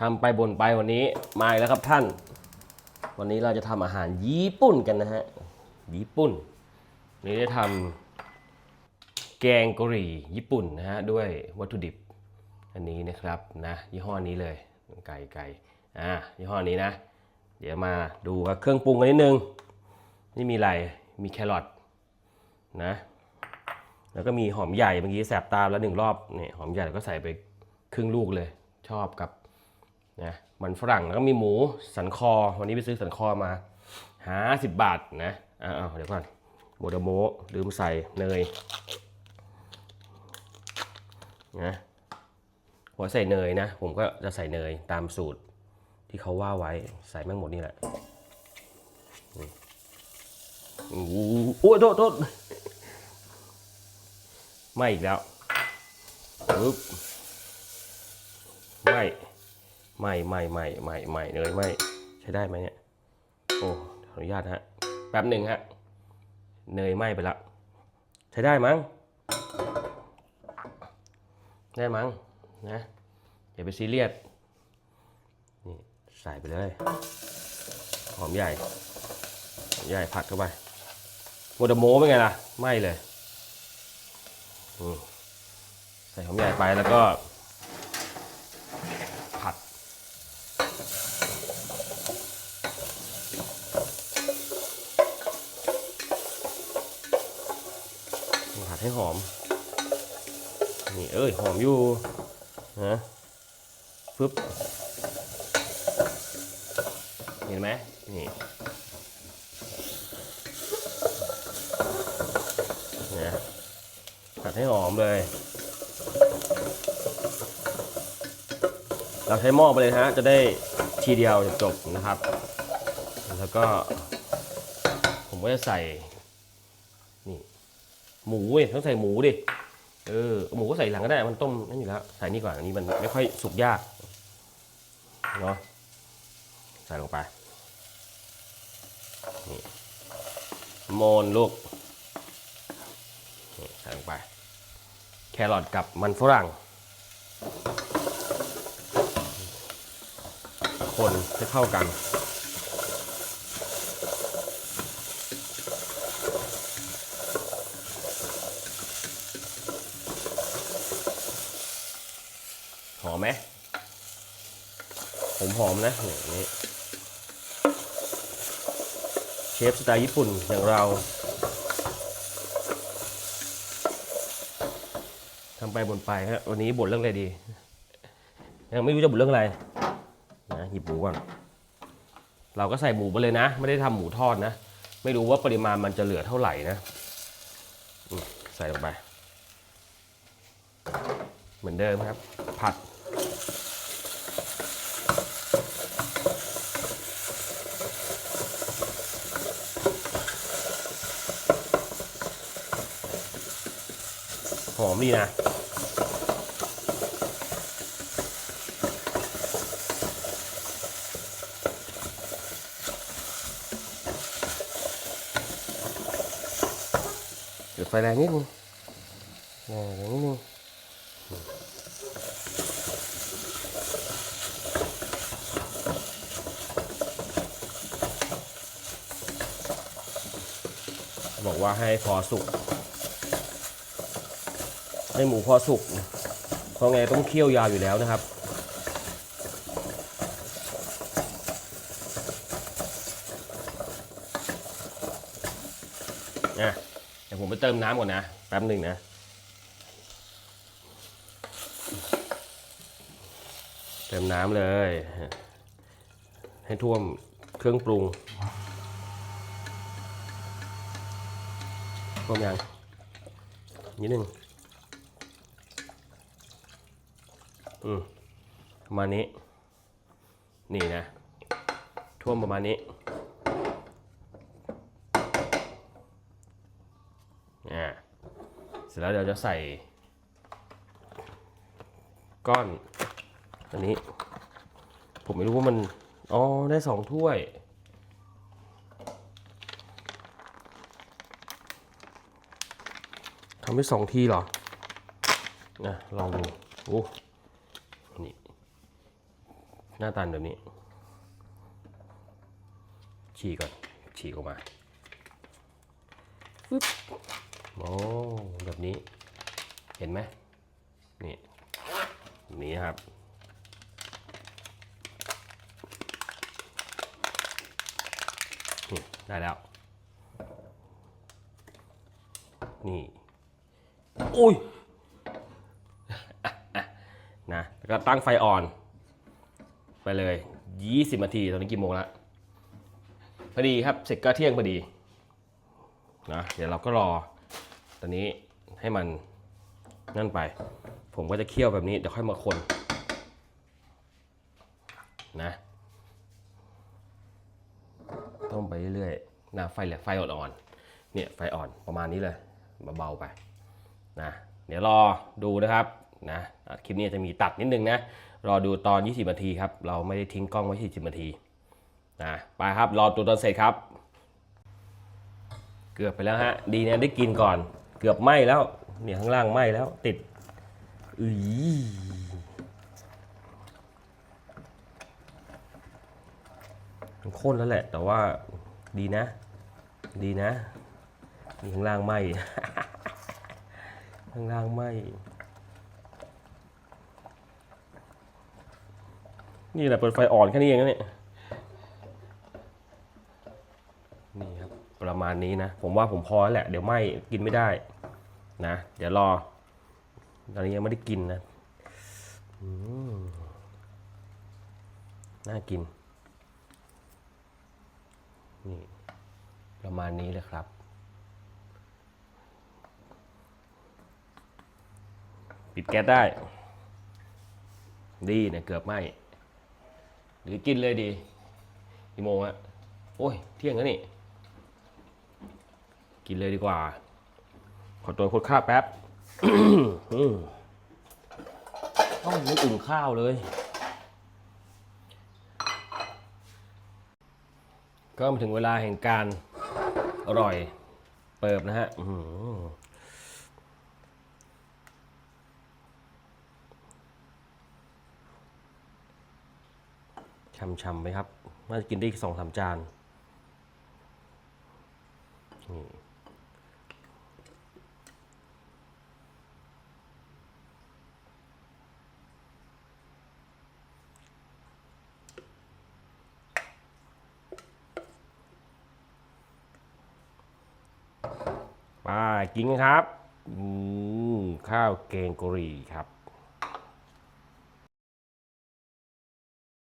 ทำไปบนไปวันนี้มาอีกแล้วครับท่าน วันนี้เราจะทำอาหารญี่ปุ่นกันนะฮะ ญี่ปุ่นนนี้ได้ทำแกงกะหรี่ญี่ปุ่นนะฮะด้วยวัตถุดิบอันนี้นะครับนะยี่ห้อนี้เลยไก่ไก่อ่ายี่ห้อนี้นะ เดี๋ยวมาดูครับเครื่องปรุงกันนิดนึง นี่มีอะไรมีแครอทนะแล้วก็มีหอมใหญ่เมื่อกี้แสบตาแล้วหนึ่งรอบเนี่ยหอมใหญ่ก็ใส่ไปครึ่งลูกเลยชอบกับ นะมันฝรั่งแล้วก็มีหมูสันคอ วันนี้ไปซื้อสันคอมาหาสิบบาทนะอ้าวเดี๋ยวก่อนโมโดโมลืมใส่เนยนะหัวใส่เนยนะ ผมก็จะใส่เนยตามสูตรที่เขาว่าไว้ใส่แม่งหมดนี่แหละโอ้โหโทษโทษไม่อีกแล้วปึ๊บไม่ ไม่ไม่ไม่ไม่ไม่เลยไม่ใช้ได้ไหมเนี่ยโอ้ขออนุญาตฮะแป๊บหนึ่งฮะเนยไหม้ไปละใช้ได้มั้งได้มั้งนะอย่าไปซีเรียสนี่ใส่ไปเลยหอมใหญ่หอมใหญ่ผัดเข้าไปโมดโมเป็นไงล่ะไหม้เลยใส่หอมใหญ่ไปแล้วก็ผัด ผัด ให้หอม นี่เอ้ยหอมอยู่นะฟึบเห็นไหมนี่เนี่ยผัดให้หอมเลย เราใช้หม้อไปเลยฮะ จะได้ทีเดียวจบนะครับ แล้วก็ผมก็จะใส่ หมูเว้ยต้องใส่หมูดิเออหมูก็ใส่หลังก็ได้มันต้มนั่นอยู่แล้วใส่นี่ก่อนอันนี้มันไม่ค่อยสุกยากเนาะใส่ลงไปนี่โมนลูกนี่ใส่ลงไป แครอทกับมันฝรั่ง คนให้เข้ากัน หอมไหม ผมหอมนะนี่นี่เชฟสไตล์ญี่ปุ่นอย่างเราทำไปบ่นไปฮะวันนี้บ่นเรื่องอะไรดียังไม่รู้จะบ่นเรื่องอะไรนะหยิบหมูก่อนเราก็ใส่หมูไปเลยนะ ไม่ได้ทำหมูทอดนะ ไม่รู้ว่าปริมาณมันจะเหลือเท่าไหร่นะใส่ลงไป เหมือนเดิมครับ ผัด อมดีนะเดี๋ยวไฟแรงนิดนึงแรงนิดนึงบอกว่าให้พอสุก ให้หมูพอสุกพราะไงต้องเคี่ยวยาวอยู่แล้วนะครับ นะเดี๋ยวผมไปเติมน้ำก่อนนะ แป๊บหนึ่งนะเติมน้ำเลย ให้ท่วมเครื่องปรุงท่วมยังนิดนึง อืมประมาณนี้ นี่นะ ท่วมประมาณนี้อ่าเสร็จแล้วเดี๋ยวจะใส่ ก้อน อันนี้ ผมไม่รู้ว่ามัน อ๋อ ได้สองถ้วย ทำไปสองทีเหรอนะลองดู โอ้ หน้าตาแบบนี้ ฉีกก่อน ฉีกออกมาปึ๊บโอ้แบบนี้ เห็นไหมนี่นี้ครับนี่ได้แล้ว นี่ โอ้ยนะแล้วก็ตั้งไฟอ่อน ไปเลย 20นาทีตอนนี้กี่โมงล้วพอดีครับเสร็จก็เที่ยงพอดีนะเดี๋ยวเราก็รอตอนนี้ให้มันนั่นไป ผมก็จะเคี่ยวแบบนี้เดี๋ยวค่อยมาคนนะต้มไปเรื่อยๆนะไฟแหละไฟอ่อนๆเนี่ยไฟอ่อนประมาณนี้เลยเบาๆไปนะเดี๋ยวรอดูนะครับนะคลิปนี้จะมีตัดนิดนึงนะ รอดูตอน 20นาทีครับ เราไม่ได้ทิ้งกล้องไว้ 40นาทีนะไปครับ รอตัวตอนเสร็จครับ เกือบไปแล้วฮะ ดีนะได้กินก่อน เกือบไหม้แล้ว เนี่ยข้างล่างไหม้แล้วติดอือมันข้นแล้วแหละ แต่ว่าดีนะ ดีนะ นี่ข้างล่างไหมข้างล่างไหม นี่แหละเปิดไฟอ่อนแค่นี้เองนะเนี่ยนี่ครับประมาณนี้นะ ผมว่าผมพอแล้วแหละ เดี๋ยวไหมกินไม่ได้นะ เดี๋ยวรอ ตอนนี้ยังไม่ได้กินนะน่ากิน นี่ ประมาณนี้เลยครับ ปิดแก๊สได้ ดีนี่ยเกือบไหม หรือกินเลยดีกี่โมงอะโอ้ย เที่ยงแล้วนี่ กินเลยดีกว่า ขอตัวคนข้าวแป๊บต้องไม่อุ่นข้าวเลย ก็มาถึงเวลาแห่งการอร่อย เปิบนะฮะอื้อหือ ช่ำๆไหมครับ น่าจะกินได้อีกสองสามจาน นี่ไปกินครับอืมข้าวแกงกะหรี่ครับ